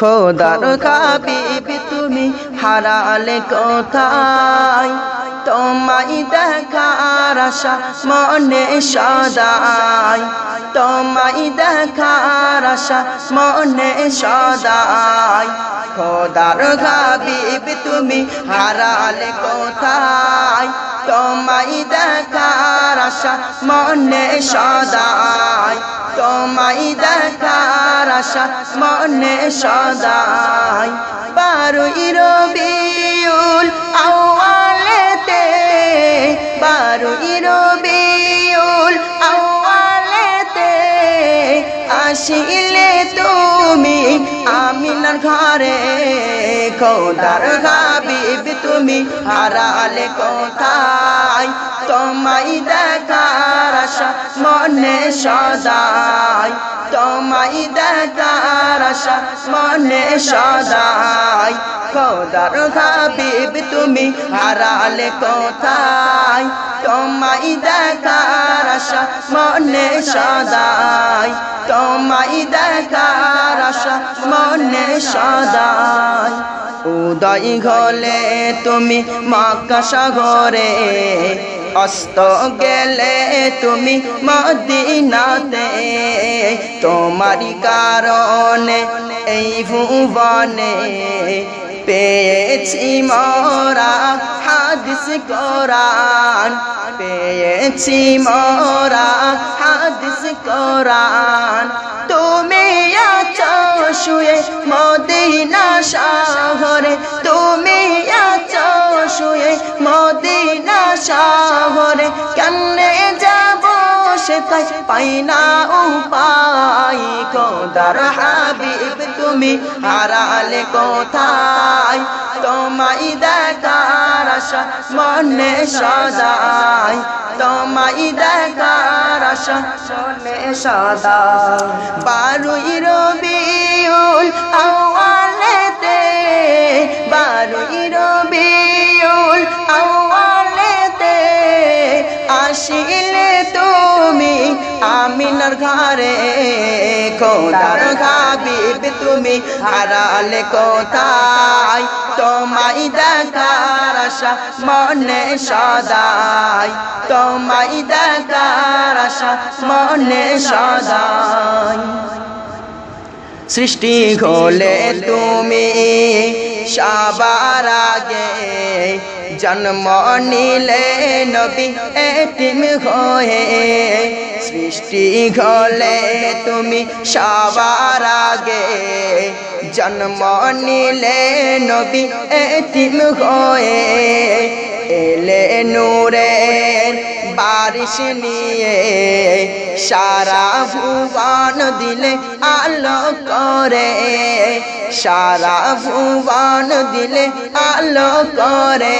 খোদার কাবিবি তুমি হারালে কোথায়? তোমায় দেখার আশা মনে সদাই। তোমায় দেখার আশা মনে সদাই। খোদার গাবিব তুমি হারালে কোথায়? তোমায় দেখার আশা মনে সদাই। তোমায় দেখার আশা মনে সদাই। বারুই রবিউল আওয়ালেতে বারুই রবিউল আওয়ালেতে আসিলে তুমি আমিনার ঘরে খোদার গাবিব তুমি হারালে কোথায়? তোমায় দেখার আশা মনে সদাই। তোমায় দেখার আশা মনে সদাই। খোদার হাবিব, তুমি হারালে কোথায়? তোমায় দেখার আশা মনে সদাই। তোমায় দেখার আশা মনে সদাই। উদয় ঘলে তুমি সাগরে। অস্ত গেলে তুমি মদিনাতে। তোমারি কারণে এই ভুবনে পেয়েছি মরা হাদিস কোরআন। পেয়েছি মরা হাদিস কোরআন। শহরে কেমনে যাব সে তাই পাই না উপায়। কোদার হাবিব, তুমি হারালে কোথায়? তোমায় দেখার আশা মনে সদাই। তোমায় দেখার আশা মনে সদাই। বারুই রবিউল তুমি আমিনার ঘরে, খোদার গাবিব তুমি হারালে কোথায়? তোমায় দেখার আশা মনে সদাই, তোমায় দেখার আশা মনে সদাই। সৃষ্টি হলে তুমি সবার আগে জন্ম নিলে নবী এতিম হয়ে সৃষ্টি হলে তুমি সবার আগে। জন্ম নিলে নবী এতিম হয়ে এলে নূরের বারিশ নিয়ে সারা ভুবন দিলে আলো করে। সারা ভুবন দিলে আলো করে।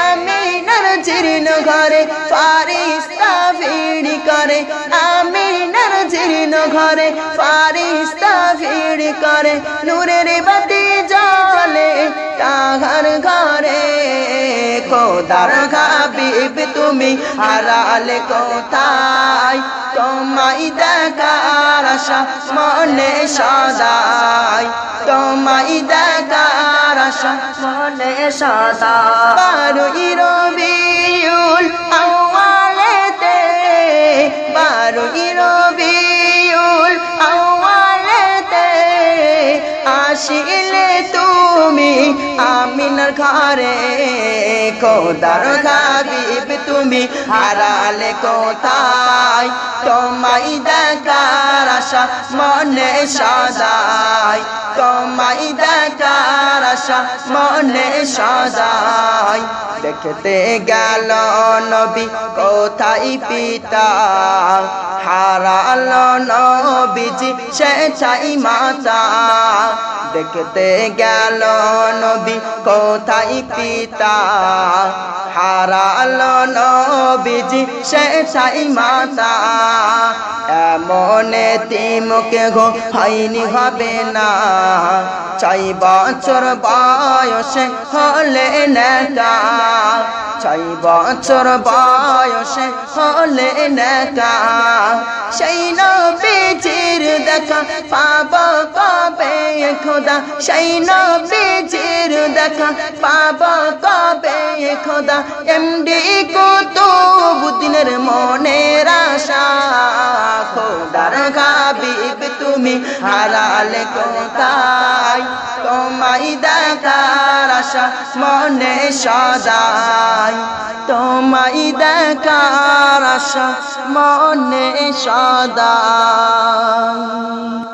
আমি জীর্ণ ঘরে ফারিস্তা ভিড় করে। আমি জীর্ণ ঘরে ফারিস্তা ভিড় করে। নূরের বাতি খোদার গাবিব তুমি হারালে কোথায়? তোমায় দেখার আশা মনে সদাই। তোমায় দেখার আশা মনে সদাই। বারুই রবিউল আওয়ালেতে বারুই রবিউল আওয়ালেতে আসিলে তুমি আমিনার ঘরে কোদার হাবিব তুমি হারালে কোথায়? তোমায় দেখার আশা, মনে সদাই তোমায় দেখার আশা, মনে সদাই দেখতে গেল নবী, কোথায় পিতা? হারাল নবীজি, সে চাই মাতা। দেখতে গেল নবী, কোথায় পিতা? হারাল নবীজি, সে চাই মাতা। এমন তিমকে গো হয়নি হবে না। চাই বছর বয়সে হলে নেতা। ছয় বছর বয়সে হলে নেকা সেই নবীজির দেখা কবে খোদা, সেই নবীজির দেখা পাব কবে খোদা? এমডি কুতুবুদ্দিনের মনের আশা। খোদার হাবিব, তুমি হারালে কোথায়? তোমায় দেখার আশা মনে সদাই। তোমায় দেখার আশা মনে সদাই।